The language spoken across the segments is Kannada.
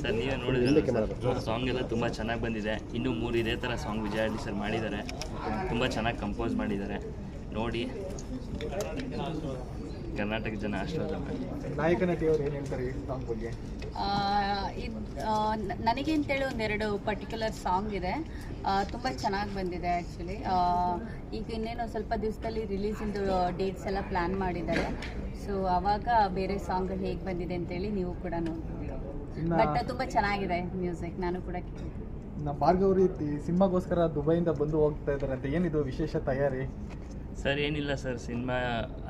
ಸರ್ ನೀವೇ ನೋಡಿದ್ರೆ ಸಾಂಗ್ ಎಲ್ಲ ತುಂಬ ಚೆನ್ನಾಗಿ ಬಂದಿದೆ. ಇನ್ನೂ ಮೂರು ಇದೇ ಥರ ಸಾಂಗ್ ವಿಜಯ ಹಳ್ಳಿ ಸರ್ ಮಾಡಿದ್ದಾರೆ. ತುಂಬ ಚೆನ್ನಾಗಿ ಕಂಪೋಸ್ ಮಾಡಿದ್ದಾರೆ. ನೋಡಿ. ಕರ್ನಾಟಕ ಜನ ಆಶೀರ್ವಾದ ನನಗೆ ಅಂತೇಳಿ ಒಂದೆರಡು ಪರ್ಟಿಕ್ಯುಲರ್ ಸಾಂಗ್ ಇದೆ. ತುಂಬ ಚೆನ್ನಾಗಿ ಬಂದಿದೆ ಆ್ಯಕ್ಚುಲಿ ಈಗ ಇನ್ನೇನು ಸ್ವಲ್ಪ ದಿವಸದಲ್ಲಿ ರಿಲೀಸಿಂದು ಡೇಟ್ಸ್ ಎಲ್ಲ ಪ್ಲ್ಯಾನ್ ಮಾಡಿದ್ದಾರೆ. ಸೊ ಆವಾಗ ಬೇರೆ ಸಾಂಗ್ ಹೇಗೆ ಬಂದಿದೆ ಅಂತೇಳಿ ನೀವು ಕೂಡ ನೋಡ್ಬೋದು. ಇನ್ನ ಬಟ್ ತುಂಬಾ ಚೆನ್ನಾಗಿದೆ ಮ್ಯೂಸಿಕ್ ನಾನು ಕೂಡ ಕೇಳಿದೆ ನಮ್ಮ ಭಾರ್ಗವ್ರಿ ಸಿನಿಮಾಗೋಸ್ಕರ ದುಬೈಯಿಂದ ಬಂದು ಹೋಗ್ತಾ ಇದ್ದಾರೆ ಅಂತ ಏನಿದು ವಿಶೇಷ ತಯಾರಿ? ಸರ್ ಏನಿಲ್ಲ ಸರ್ ಸಿನಿಮಾ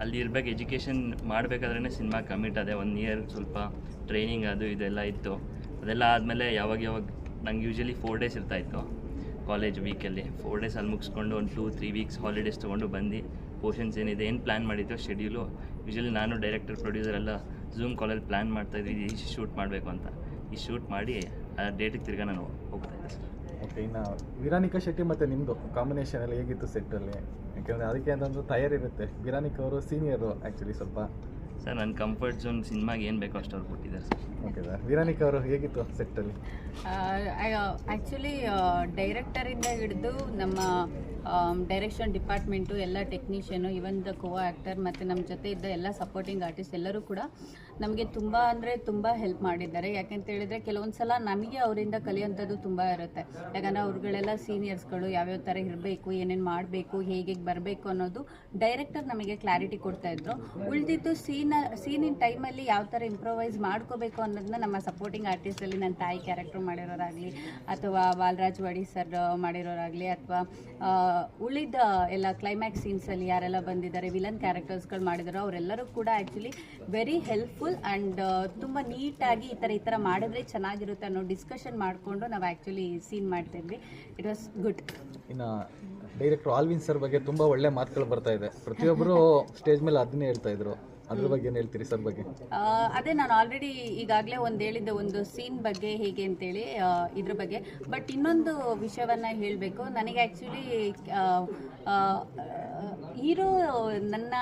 ಅಲ್ಲಿ ಇರ್ಬೇಕು ಎಜುಕೇಷನ್ ಮಾಡಬೇಕಾದ್ರೆ ಸಿನಿಮಾ ಕಮಿಟ್ ಅದೇ ಒನ್ ಇಯರ್ ಸ್ವಲ್ಪ ಟ್ರೈನಿಂಗ್ ಅದು ಇದೆಲ್ಲ ಇತ್ತು. ಅದೆಲ್ಲ ಆದಮೇಲೆ ಯಾವಾಗ ಯಾವಾಗ ನಂಗೆ ಯೂಶಲಿ ಫೋರ್ ಡೇಸ್ ಇರ್ತಾಯಿತ್ತು ಕಾಲೇಜ್ ವೀಕಲ್ಲಿ ಫೋರ್ ಡೇಸ್ ಅಲ್ಲಿ ಮುಗಿಸ್ಕೊಂಡು ಒಂದು ಟೂ ತ್ರೀ ವೀಕ್ಸ್ ಹಾಲಿಡೇಸ್ ತೊಗೊಂಡು ಬಂದು ಪೋರ್ಷನ್ಸ್ ಏನಿದೆ ಏನು ಪ್ಲ್ಯಾನ್ ಮಾಡಿದ್ದೋ ಶೆಡ್ಯೂಲು ಯೂಶಲಿ ನಾನು ಡೈರೆಕ್ಟರ್ ಪ್ರೊಡ್ಯೂಸರ್ ಎಲ್ಲ ಝೂಮ್ ಕಾಲಲ್ಲಿ ಪ್ಲ್ಯಾನ್ ಮಾಡ್ತಾಯಿದ್ವಿ ಈ ಶೂಟ್ ಮಾಡಬೇಕು ಅಂತ. ಈ ಶೂಟ್ ಮಾಡಿ, ಆ ಡೇಟಿಗೆ ತಿರ್ಗಾ ನಾನು ಹೋಗ್ತಾ ಇದ್ದೆ. ಓಕೆ ಇನ್ನು ವಿರಾನಿಕಾ ಶೆಟ್ಟಿ ಮತ್ತು ನಿಮ್ಮದು ಕಾಂಬಿನೇಷನ್ ಎಲ್ಲ ಹೇಗಿತ್ತು ಸೆಟ್ಟಲ್ಲಿ ಯಾಕೆಂದರೆ ಅದಕ್ಕೆ ಅಂತಂದು ತಯಾರಿರುತ್ತೆ. ವಿರಾನಿಕಾ ಅವರು ಸೀನಿಯರು ಆ್ಯಕ್ಚುಲಿ ಸ್ವಲ್ಪ ಸರ್ ನನ್ನ ಕಂಫರ್ಟ್ ಝೋನ್ ಸಿನಿಮಾಗೆ ಏನು ಬೇಕೋ ಅಷ್ಟು ಅವ್ರು ಕೊಟ್ಟಿದ್ದಾರೆ ಸರ್. ಓಕೆ ಸರ್ ವಿರಾನಿಕಾ ಅವರು ಹೇಗಿತ್ತು ಸೆಟ್ಟಲ್ಲಿ? ಆ್ಯಕ್ಚುಲಿ ಡೈರೆಕ್ಟರಿಂದ ಹಿಡಿದು ನಮ್ಮ ಡೈರೆಕ್ಷನ್ ಡಿಪಾರ್ಟ್ಮೆಂಟು ಎಲ್ಲ technician even the co actor ಮತ್ತು ನಮ್ಮ ಜೊತೆ ಇದ್ದ ಎಲ್ಲ ಸಪೋರ್ಟಿಂಗ್ ಆರ್ಟಿಸ್ಟ್ ಎಲ್ಲರೂ ಕೂಡ ನಮಗೆ ತುಂಬ ಅಂದರೆ ತುಂಬ ಹೆಲ್ಪ್ ಮಾಡಿದ್ದಾರೆ. ಯಾಕೆಂತ ಹೇಳಿದರೆ ಕೆಲವೊಂದು ಸಲ ನಮಗೆ ಅವರಿಂದ ಕಲಿಯೋಂಥದ್ದು ತುಂಬ ಇರುತ್ತೆ. ಯಾಕಂದರೆ ಅವ್ರುಗಳೆಲ್ಲ ಸೀನಿಯರ್ಸ್ಗಳು ಯಾವ್ಯಾವ ಥರ ಇರಬೇಕು ಏನೇನು ಮಾಡಬೇಕು ಹೇಗೆ ಬರಬೇಕು ಅನ್ನೋದು ಡೈರೆಕ್ಟರ್ ನಮಗೆ ಕ್ಲಾರಿಟಿ ಕೊಡ್ತಾ ಇದ್ರು. ಉಳಿದಿದ್ದು ಸೀನ ಸೀನಿನ ಟೈಮಲ್ಲಿ ಯಾವ ಥರ ಇಂಪ್ರೊವೈಸ್ ಮಾಡ್ಕೋಬೇಕು ಅನ್ನೋದನ್ನ ನಮ್ಮ ಸಪೋರ್ಟಿಂಗ್ ಆರ್ಟಿಸ್ಟಲ್ಲಿ ನನ್ನ ತಾಯಿ ಕ್ಯಾರೆಕ್ಟರ್ ಮಾಡಿರೋರಾಗಲಿ ಅಥವಾ ಬಾಲರಾಜ್ ವಾಡಿ ಸರ್ ಮಾಡಿರೋರಾಗಲಿ ಅಥವಾ ಉಳಿದ ಎಲ್ಲ ಕ್ಲೈಮ್ಯಾಕ್ಸ್ ಸೀನ್ಸಲ್ಲಿ ಯಾರೆಲ್ಲ ಬಂದಿದ್ದಾರೆ ವಿಲನ್ ಕ್ಯಾರೆಕ್ಟರ್ಸ್ಗಳು ಮಾಡಿದಾರೋ ಅವರೆಲ್ಲರೂ ಕೂಡ ಆ್ಯಕ್ಚುಲಿ ವೆರಿ ಹೆಲ್ಪ್ಫುಲ್ ಆ್ಯಂಡ್ ತುಂಬ ನೀಟಾಗಿ ಈ ಥರ ಈ ಥರ ಮಾಡಿದ್ರೆ ಚೆನ್ನಾಗಿರುತ್ತೆ ಅನ್ನೋ ಡಿಸ್ಕಷನ್ ಮಾಡಿಕೊಂಡು ನಾವು ಆ್ಯಕ್ಚುಲಿ ಸೀನ್ ಮಾಡ್ತಿದ್ವಿ. ಇಟ್ ವಾಸ್ ಗುಡ್ ಇನ್ನು ಡೈರೆಕ್ಟರ್ ಆಲ್ವಿನ್ ಸರ್ ಬಗ್ಗೆ ತುಂಬ ಒಳ್ಳೆ ಮಾತುಗಳು ಬರ್ತಾ ಇದೆ. ಪ್ರತಿಯೊಬ್ಬರು ಸ್ಟೇಜ್ ಮೇಲೆ ಅದನ್ನೇ ಹೇಳ್ತಾ ಇದ್ರು. ಅದ್ರ ಬಗ್ಗೆ ಏನು ಹೇಳ್ತೀರಿ ಸರ್ ಬಗ್ಗೆ? ಅದೇ ನಾನು ಆಲ್ರೆಡಿ ಈಗಾಗಲೇ ಒಂದು ಹೇಳಿದ್ದೆ ಒಂದು ಸೀನ್ ಬಗ್ಗೆ ಹೇಗೆ ಅಂತೇಳಿ ಇದ್ರ ಬಗ್ಗೆ. ಬಟ್ ಇನ್ನೊಂದು ವಿಷಯವನ್ನ ಹೇಳಬೇಕು. ನನಗೆ ಆ್ಯಕ್ಚುಲಿ ಹೀರೋ ನನ್ನ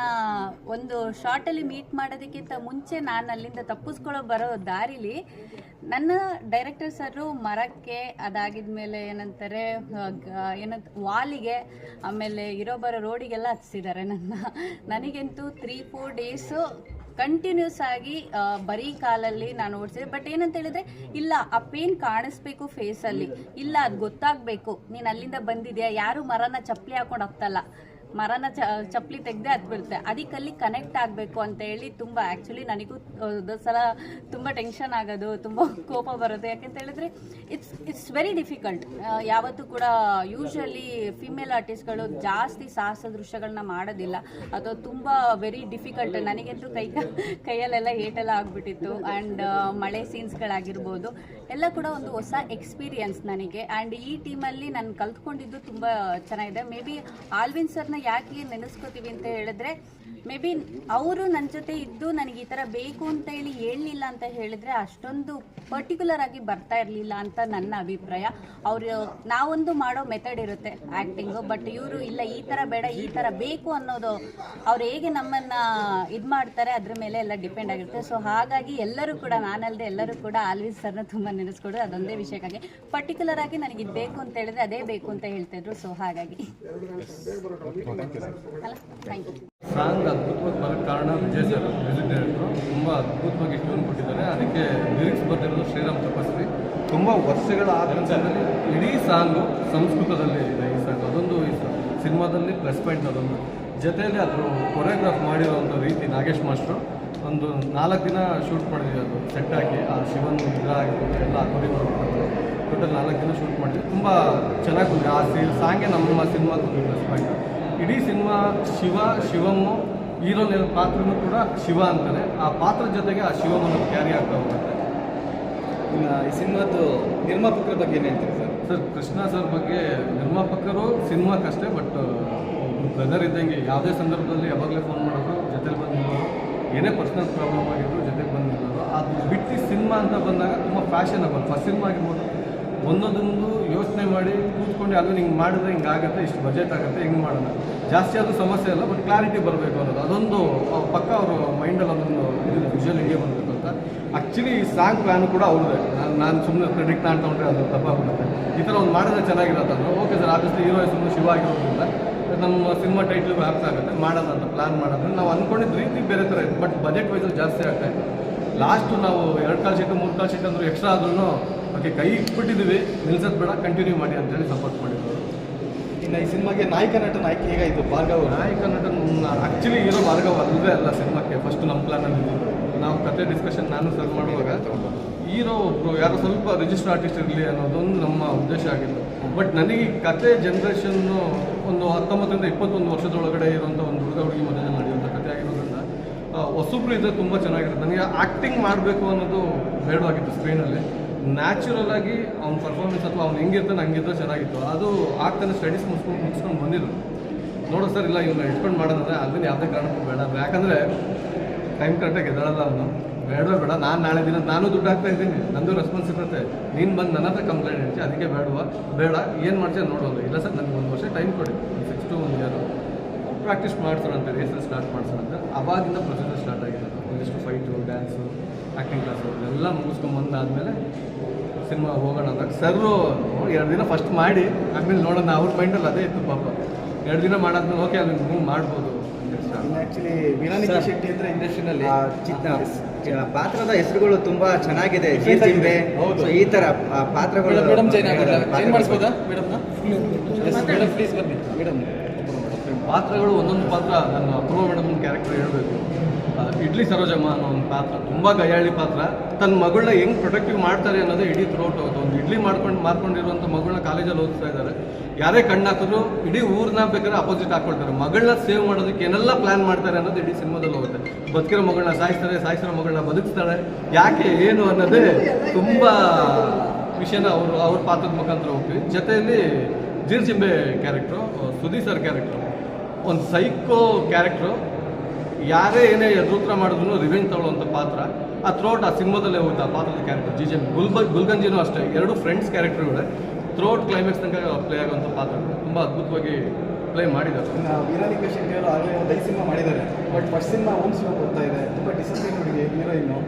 ಒಂದು ಶಾರ್ಟಲ್ಲಿ ಮೀಟ್ ಮಾಡೋದಕ್ಕಿಂತ ಮುಂಚೆ ನಾನು ಅಲ್ಲಿಂದ ತಪ್ಪಿಸ್ಕೊಳ್ಳೋ ಬರೋ ದಾರಿಲಿ ನನ್ನ ಡೈರೆಕ್ಟರ್ ಸರ್ ಮರಕ್ಕೆ ಅದಾಗಿದ್ಮೇಲೆ ಏನಂತಾರೆ ಏನಂತ, ವಾಲಿಗೆ, ಆಮೇಲೆ ಇರೋ ಬರೋ ರೋಡಿಗೆಲ್ಲ ಹಚ್ಚಿದ್ದಾರೆ ನನ್ನ. ನನಗಂತೂ ತ್ರೀ ಫೋರ್ ಡೇಸು ಕಂಟಿನ್ಯೂಸ್ ಆಗಿ ಬರೀ ಕಾಲಲ್ಲಿ ನಾನು ಓಡಿಸಿದೆ. ಬಟ್ ಏನಂತ ಹೇಳಿದ್ರೆ, ಇಲ್ಲ, ಆ ಪೇನ್ ಕಾಣಿಸ್ಬೇಕು ಫೇಸಲ್ಲಿ ಇಲ್ಲ, ಅದು ಗೊತ್ತಾಗಬೇಕು. ನೀನು ಅಲ್ಲಿಂದ ಬಂದಿದ್ಯಾ? ಯಾರು ಮರನ ಚಪ್ಪಲಿ ಹಾಕೊಂಡು ಹೋಗ್ತಲ್ಲ. ಮರನ ಚಪ್ಪಲಿ ತೆಗೆದೇ ಅದು ಬೀಳುತ್ತೆ ಅದಕ್ಕಲ್ಲಿ ಕನೆಕ್ಟ್ ಆಗಬೇಕು ಅಂತ ಹೇಳಿ ತುಂಬ ಆ್ಯಕ್ಚುಲಿ ನನಗೂ ಸಲ ತುಂಬ ಟೆನ್ಷನ್ ಆಗೋದು, ತುಂಬ ಕೋಪ ಬರೋದು ಯಾಕೆಂತ ಹೇಳಿದ್ರೆ ಇಟ್ಸ್ ಇಟ್ಸ್ ವೆರಿ ಡಿಫಿಕಲ್ಟ್ ಯಾವತ್ತೂ ಕೂಡ ಯೂಶ್ವಲಿ ಫಿಮೇಲ್ ಆರ್ಟಿಸ್ಟ್ಗಳು ಜಾಸ್ತಿ ಸಾಹಸ ದೃಶ್ಯಗಳನ್ನ ಮಾಡೋದಿಲ್ಲ. ಅಥವಾ ತುಂಬ ವೆರಿ ಡಿಫಿಕಲ್ಟ್ ನನಗಂತೂ ಕೈ, ಕೈಯಲ್ಲೆಲ್ಲ ಏಟೆಲ್ಲ ಆಗಿಬಿಟ್ಟಿತ್ತು. ಆ್ಯಂಡ್ ಮಳೆ ಸೀನ್ಸ್ಗಳಾಗಿರ್ಬೋದು ಎಲ್ಲ ಕೂಡ ಒಂದು ಹೊಸ ಎಕ್ಸ್ಪೀರಿಯನ್ಸ್ ನನಗೆ. ಆ್ಯಂಡ್ ಈ ಟೀಮಲ್ಲಿ ನಾನು ಕಲ್ತ್ಕೊಂಡಿದ್ದು ತುಂಬ ಚೆನ್ನಾಗಿದೆ. ಮೇ ಬಿ ಆಲ್ವಿನ್ ಸರ್ನ ಯಾಕೆ ನೆನೆಸ್ಕೋತೀವಿ ಅಂತ ಹೇಳಿದ್ರೆ ಮೇ ಬಿ ಅವರು ನನ್ನ ಜೊತೆ ಇದ್ದು ನನಗೆ ಈ ಥರ ಬೇಕು ಅಂತ ಹೇಳಿ ಹೇಳಲಿಲ್ಲ ಅಂತ ಹೇಳಿದ್ರೆ ಅಷ್ಟೊಂದು ಪರ್ಟಿಕ್ಯುಲರ್ ಆಗಿ ಬರ್ತಾ ಇರಲಿಲ್ಲ ಅಂತ ನನ್ನ ಅಭಿಪ್ರಾಯ. ಅವರು ನಾವೊಂದು ಮಾಡೋ ಮೆಥಡ್ ಇರುತ್ತೆ ಆ್ಯಕ್ಟಿಂಗು ಬಟ್ ಇವರು ಇಲ್ಲ ಈ ಥರ ಬೇಡ ಈ ಥರ ಬೇಕು ಅನ್ನೋದು ಅವ್ರು ಹೇಗೆ ನಮ್ಮನ್ನು ಇದು ಮಾಡ್ತಾರೆ ಅದ್ರ ಮೇಲೆ ಎಲ್ಲ ಡಿಪೆಂಡ್ ಆಗಿರುತ್ತೆ. ಸೊ ಹಾಗಾಗಿ ಎಲ್ಲರೂ ಕೂಡ ನಾನಲ್ಲದೆ ಎಲ್ಲರೂ ಕೂಡ ಆಲ್ವೀಸ್ ಸರ್ನ ತುಂಬ ನೆನೆಸ್ಕೊಡೋದು ಅದೊಂದೇ ವಿಷಯಕ್ಕಾಗಿ. ಪರ್ಟಿಕ್ಯುಲರ್ ಆಗಿ ನನಗೆ ಇದು ಬೇಕು ಅಂತ ಹೇಳಿದ್ರೆ ಅದೇ ಬೇಕು ಅಂತ ಹೇಳ್ತಿದ್ರು ಸೊ ಹಾಗಾಗಿ. ಅಲ್ಲ ಥ್ಯಾಂಕ್ ಯು ಸಾಂಗ್ ಅದ್ಭುತವಾಗಿ ಬರೋಕ್ಕೆ ಕಾರಣ ವಿಜಯ್ ಸರ್ ಮ್ಯೂಸಿಕ್ ಡೈರೆಕ್ಟ್ರು ತುಂಬ ಅದ್ಭುತವಾಗಿ ಟ್ಯೂನ್ ಕೊಟ್ಟಿದ್ದಾರೆ. ಅದಕ್ಕೆ ಲಿರಿಕ್ಸ್ ಬರ್ತಿರೋದು ಶ್ರೀರಾಮ್ ತಪಸ್ವಿ. ತುಂಬ ವರ್ಷಗಳ ಆಧಾರದಲ್ಲಿ ಇಡೀ ಸಾಂಗು ಸಂಸ್ಕೃತದಲ್ಲಿ ಇದೆ ಈ ಸಾಂಗ್. ಅದೊಂದು ಈ ಸಿನಿಮಾದಲ್ಲಿ ಪ್ಲಸ್ ಪಾಯಿಂಟ್ ಅದೊಂದು. ಜೊತೆಯಲ್ಲಿ ಅದು ಕೊರಿಯೋಗ್ರಾಫ್ ಒಂದು ರೀತಿ ನಾಗೇಶ್ ಮಾಸ್ಟ್ರು ಒಂದು ನಾಲ್ಕು ದಿನ ಶೂಟ್ ಮಾಡಿದ್ವಿ ಅದು. ಸೆಟ್ ಹಾಕಿ ಆ ಶಿವನ್ ವಿಗ್ರಹ ಆಗಿರ್ಬೋದು ಎಲ್ಲ ಕೊರಿಯೋಗ್ರಾಫ್ ಟೋಟಲ್ ನಾಲ್ಕು ದಿನ ಶೂಟ್ ಮಾಡಿದ್ವಿ. ತುಂಬ ಚೆನ್ನಾಗಿ ಬಂದಿದೆ. ಆ ಸಿ ಸಾಂಗೆ ನಮ್ಮ ಸಿನಿಮಾದ ಪ್ಲಸ್ ಪಾಯಿಂಟ್ ಇಡೀ ಸಿನಿಮಾ ಶಿವ ಶಿವಮ್ಮು ಹೀರೋನ ಪಾತ್ರನೂ ಕೂಡ ಶಿವ ಅಂತಾನೆ. ಆ ಪಾತ್ರದ ಜೊತೆಗೆ ಆ ಶಿವವನ್ನು ಕ್ಯಾರಿ ಆಗ್ತಾ ಹೋಗುತ್ತೆ. ಇನ್ನು ಈ ಸಿನಿಮಾದ್ದು ನಿರ್ಮಾಪಕರ ಬಗ್ಗೆ ಏನು ಹೇಳ್ತೀರಿ ಸರ್? ಸರ್ ಕೃಷ್ಣ ಸರ್ ಬಗ್ಗೆ ನಿರ್ಮಾಪಕರು ಸಿನಿಮಾಕ್ಕಷ್ಟೇ ಬಟ್ ಬ್ರದರ್ ಇದ್ದಂಗೆ ಯಾವುದೇ ಸಂದರ್ಭದಲ್ಲಿ ಯಾವಾಗಲೇ ಫೋನ್ ಮಾಡೋದು ಜೊತೆಲಿ ಬಂದು ನಿಲ್ಲೋರು ಏನೇ ಪರ್ಸ್ನಲ್ ಪ್ರಾಬ್ಲಮ್ ಆಗಿದ್ರು ಜೊತೆಗೆ ಬಂದು ನಿಲ್ಲೋರು ಅದು ಬಿಟ್ಟು ಸಿನಿಮಾ ಅಂತ ಬಂದಾಗ ತುಂಬ ಫ್ಯಾಷನಬಲ್ ಫಸ್ಟ್ ಸಿನಿಮಾ ಆಗಿರ್ಬೋದು ಒಂದೊಂದೊಂದು ಯೋಚನೆ ಮಾಡಿ ಕೂತ್ಕೊಂಡು ಅದು ಹಿಂಗೆ ಮಾಡಿದ್ರೆ ಹಿಂಗೆ ಆಗುತ್ತೆ, ಇಷ್ಟು ಬಜೆಟ್ ಆಗುತ್ತೆ, ಹಿಂಗೆ ಮಾಡೋಣ? ಜಾಸ್ತಿ ಅದು ಸಮಸ್ಯೆ ಅಲ್ಲ ಬಟ್ ಕ್ಲಾರಿಟಿ ಬರಬೇಕು ಅನ್ನೋದು. ಅದೊಂದು ಪಕ್ಕ ಅವರು ಮೈಂಡಲ್ಲಿ ಅದೊಂದು ಇದು ವಿಜುವಲ್ ಹಿಂಗೆ ಬರಬೇಕು ಅಂತ. ಆ್ಯಕ್ಚುಲಿ ಈ ಸಾಂಗ್ ಪ್ಲ್ಯಾನ್ ಕೂಡ ಅವ್ರದ್ದೇ ನಾನು ನಾನು ಸುಮ್ಮನೆ ಕ್ರೆಡಿಟ್ ನಾನು ತೊಗೊಂಡ್ರೆ ಅದು ತಪ್ಪಾಗ್ಬಿಡುತ್ತೆ. ಈ ಥರ ಒಂದು ಮಾಡಿದ್ರೆ ಚೆನ್ನಾಗಿರೋದು ಓಕೆ ಸರ್ ಆದಷ್ಟು ಹೀರೋ ಹೆಸರು ಶಿವ ಆಗಿರೋದ್ರಿಂದ ನಮ್ಮ ಸಿನಿಮಾ ಟೈಟ್ಲ್ ಅರ್ಥ ಆಗುತ್ತೆ, ಮಾಡೋಣ ಅಂತ ಪ್ಲಾನ್ ಮಾಡೋದ್ರೆ ನಾವು ಅಂದ್ಕೊಂಡಿದ್ದ ರೀತಿ ಬೇರೆ ಥರ ಇತ್ತು ಬಟ್ ಬಜೆಟ್ ವೈಸಲ್ಲಿ ಜಾಸ್ತಿ ಆಗ್ತಾ ಇತ್ತು. ಲಾಸ್ಟು ನಾವು ಎರಡು ಕಾಲು ಸೀಟು ಮೂರು ಕಾಲು ಶೀಟ್ ಅಂದರೂ ಎಕ್ಸ್ಟ್ರಾ ಆದ್ರೂ ಓಕೆ ಕೈ ಇಟ್ಬಿಟ್ಟಿದ್ದೀವಿ. ನಿಲ್ಸೋದು ಬೇಡ ಕಂಟಿನ್ಯೂ ಮಾಡಿ ಅಂತೇಳಿ ಸಪೋರ್ಟ್ ಮಾಡಿದ್ರು. ಇನ್ನು ಈ ಸಿನಿಮಾಗೆ ನಾಯಕ ನಟನ ಆಯ್ಕೆ ಹೇಗಾಯಿತು ಭಾರ್ಗವ್? ನಾಯಕ ನಟನ ಆ್ಯಕ್ಚುಲಿ ಇರೋ ಭಾರ್ಗವ ಅಲ್ಲವೇ ಅಲ್ಲ ಸಿನಿಮಾಕ್ಕೆ. ಫಸ್ಟ್ ನಮ್ಮ ಪ್ಲಾನಲ್ಲಿ ನಾವು ಕತೆ ಡಿಸ್ಕಷನ್ ನಾನು ಸರ್ ಮಾಡುವಾಗ ಹೀರೋ ಒಬ್ಬರು ಯಾರೋ ಸ್ವಲ್ಪ ರಿಜಿಸ್ಟರ್ ಆರ್ಟಿಸ್ಟ್ ಇರಲಿ ಅನ್ನೋದೊಂದು ನಮ್ಮ ಉದ್ದೇಶ ಆಗಿತ್ತು. ಬಟ್ ನನಗೆ ಈ ಕತೆ ಜನ್ರೇಷನ್ನು ಒಂದು ಹತ್ತೊಂಬತ್ತರಿಂದ ಇಪ್ಪತ್ತೊಂದು ವರ್ಷದೊಳಗಡೆ ಇರುವಂಥ ಒಂದು ಹುಡುಗ ಹುಡುಗಿ ಮನೆಯಲ್ಲಿ ನಡೆಯುವಂಥ ಕತೆ ಆಗಿರೋದ್ರಿಂದ ಆ, ಇದ್ದರೆ ತುಂಬ ಚೆನ್ನಾಗಿರುತ್ತೆ. ನನಗೆ ಆ್ಯಕ್ಟಿಂಗ್ ಮಾಡಬೇಕು ಅನ್ನೋದು ಬೇಡವಾಗಿತ್ತು ಸ್ಕ್ರೀನಲ್ಲಿ ನ್ಯಾಚುರಲ್ ಆಗಿ ಅವ್ನ ಪರ್ಫಾರ್ಮೆನ್ಸ್ ಅಥವಾ ಅವ್ನು ಹೆಂಗಿರ್ತಾನೆ, ಹಂಗಿದ್ರೆ ಚೆನ್ನಾಗಿತ್ತು. ಅದು ಆಗ್ತಾನೆ ಸ್ಟಡೀಸ್ ಮುಗಿಸ್ಕೊಂಡು ಮುಗಿಸ್ಕೊಂಡು ಬಂದಿದ್ರು ನೋಡೋ ಸರ್, ಇಲ್ಲ ಇವನ್ನ ಇಟ್ಕೊಂಡು ಮಾಡೋದಂದ್ರೆ ಅದನ್ನು ಯಾವುದೇ ಕಾರಣಕ್ಕೂ ಬೇಡ. ಯಾಕಂದರೆ ಟೈಮ್ ಕರೆಕ್ಟಾಗಿ ಎದ್ದಾಳಲ್ಲ ಅವನು. ಬೇಡವೇ ಬೇಡ. ನಾನು ನಾಳೆ ದಿನ ನಾನು ದುಡ್ಡು ಹಾಕ್ತಾ ಇದ್ದೀನಿ. ನಂದು ರೆಸ್ಪಾನ್ಸ್ ಇರುತ್ತೆ. ನೀನು ಬಂದು ನನ್ನ ಹತ್ರ ಕಂಪ್ಲೇಂಟ್ ಹೇಳ್ತಿ, ಅದಕ್ಕೆ ಬೇಡವಾ? ಬೇಡ. ಏನು ಮಾಡ್ತೀಯ ನೋಡೋದು ಇಲ್ಲ ಸರ್, ನನಗೆ ಒಂದು ವರ್ಷ ಟೈಮ್ ಕೊಡಿ. ಒಂದು ಸಿಕ್ಸ್ ಟು ಒಂದು ಇಯರು ಪ್ರಾಕ್ಟೀಸ್ ಮಾಡ್ಸೋಣಂತೆ ರೇಸಲ್ಲಿ ಸ್ಟಾರ್ಟ್ ಮಾಡ್ಸೋಣಂತೆ ಅವಾಗಿಂದ ಪ್ರೊಸೀಜರ್ ಸ್ಟಾರ್ಟ್ ಆಗಿದೆ ಒಂದಿಷ್ಟು ಫೈಟು ಡ್ಯಾನ್ಸು ಆ್ಯಕ್ಟಿಂಗ್ ಕ್ಲಾಸು ಎಲ್ಲ ಮುಗಿಸ್ಕೊಂಬಂದಾದ್ಮೇಲೆ ಸಿನಿಮಾ ಹೋಗೋಣ ಅಂದಾಗ ಸರ್ರು ಎರಡು ದಿನ ಫಸ್ಟ್ ಮಾಡಿ ಆಮೇಲೆ ನೋಡೋಣ. ಅವ್ರ ಮೈಂಡಲ್ಲಿ ಅದೇ ಇತ್ತು ಪಾಪ. ಎರಡು ದಿನ ಮಾಡಾದ್ಮೇಲೆ ಓಕೆ ಅದನ್ನ ಮೂವ್ ಮಾಡ್ಬೋದು. ಆ್ಯಕ್ಚುಲಿ ವಿನಾನಿ ಶೆಟ್ಟಿ ಅಂದರೆ ಇಂಡಸ್ಟ್ರಿನಲ್ಲಿ ಚಿತ್ರ ಆ ಪಾತ್ರದ ಹೆಸರುಗಳು ತುಂಬಾ ಚೆನ್ನಾಗಿದೆ. ಹೌದು. ಸೊ ಈ ತರ ಆ ಪಾತ್ರಗಳು ಮೇಡಮ್ ಮಾಡಿಸ್ಬೋದಾ ಮೇಡಮ್ ಪ್ಲೀಸ್ ಬನ್ನಿ. ಮೇಡಮ್ ಪಾತ್ರಗಳು ಒಂದೊಂದು ಪಾತ್ರ ನನ್ನ ಅಪ್ರೂವ್ ಮೇಡಮ್ ಕ್ಯಾರೆಕ್ಟರ್ ಹೇಳಬೇಕು. ಇಡ್ಲಿ ಸರೋಜಮ್ಮ ಅನ್ನೋ ಒಂದು ಪಾತ್ರ, ತುಂಬ ಗಯಾಳಿ ಪಾತ್ರ. ತನ್ನ ಮಗಳನ್ನ ಹೆಂಗೆ ಪ್ರೊಟೆಕ್ಟಿವ್ ಮಾಡ್ತಾರೆ ಅನ್ನೋದೇ ಇಡೀ ಥ್ರೋಟ್ ಹೋಗೋದು ಒಂದು ಇಡ್ಲಿ ಮಾಡ್ಕೊಂಡು ಮಾರ್ಕೊಂಡಿರುವಂಥ ಮಗಳನ್ನ ಕಾಲೇಜಲ್ಲಿ ಓದಿಸ್ತಾ ಇದ್ದಾರೆ. ಯಾರೇ ಕಣ್ಣು ಹಾಕಿದ್ರು ಇಡೀ ಊರನ್ನ ಬೇಕಾದ್ರೆ ಅಪೋಸಿಟ್ ಹಾಕ್ಕೊಳ್ತಾರೆ ಮಗಳನ್ನ ಸೇವ್ ಮಾಡೋದಕ್ಕೆ ಏನೆಲ್ಲ ಪ್ಲಾನ್ ಮಾಡ್ತಾರೆ ಅನ್ನೋದು ಇಡೀ ಸಿನಿಮಾದಲ್ಲಿ ಹೋಗುತ್ತೆ. ಬದುಕಿರೋ ಮಗಳನ್ನ ಸಾಯಿಸ್ತಾರೆ, ಸಾಯಿಸಿರೋ ಮಗಳನ್ನ ಬದುಕಿಸ್ತಾಳೆ ಯಾಕೆ, ಏನು ಅನ್ನೋದೇ ತುಂಬ ವಿಷಯನ ಅವರು, ಅವ್ರ ಪಾತ್ರದ ಮುಖಾಂತರ ಹೋಗ್ತೀವಿ. ಜೊತೆಯಲ್ಲಿ ಜೀರ್ಜಿಂಬೆ ಕ್ಯಾರೆಕ್ಟ್ರು ಸುದೀಪ್ ಸರ್ ಕ್ಯಾರೆಕ್ಟ್ರು ಒಂದು ಸೈಕೋ ಕ್ಯಾರೆಕ್ಟ್ರು ಯಾರೇ ಏನೇ ಎದುರುತ್ರ ಮಾಡಿದ್ರು ರಿವೆಂಜ್ ತಗೊಳ್ಳುವಂಥ ಪಾತ್ರ. ಆ ಥ್ರೋಟ್ ಆ ಸಿನಿಮಾದಲ್ಲೇ ಹೋಗುತ್ತೆ ಆ ಪಾತ್ರದ ಕ್ಯಾರೆಕ್ಟರ್ ಜಿ ಜೆ ಗುಲ್ಬ ಗುಲ್ಗಂಜಿನೂ ಅಷ್ಟೇ. ಎರಡು ಫ್ರೆಂಡ್ಸ್ ಕ್ಯಾರೆಕ್ಟರ್ಗಳೇ. ಥ್ರೋಟ್ ಕ್ಲೈಮ್ಯಾಕ್ಸ್ ತನಕ ಪ್ಲೇ ಆಗುವಂಥ ಪಾತ್ರಗಳು. ತುಂಬ ಅದ್ಭುತವಾಗಿ ಪ್ಲೇ ಮಾಡಿದ್ದಾರೆ. ವಿನಾನಿಕಾ ಶೆಟ್ಟಿ ಅವರು ಆಗಲೇ ಒಂದು ಐದು ಸಿನಿಮಾ ಮಾಡಿದ್ದಾರೆ. But first cinema Om cinema ಬರ್ತಾ ಇದೆ. ತುಂಬ ಡಿಸಪ್ಲಿನ್ ಹುಡುಗಿ ಹೀರೋಯಿನ್ನು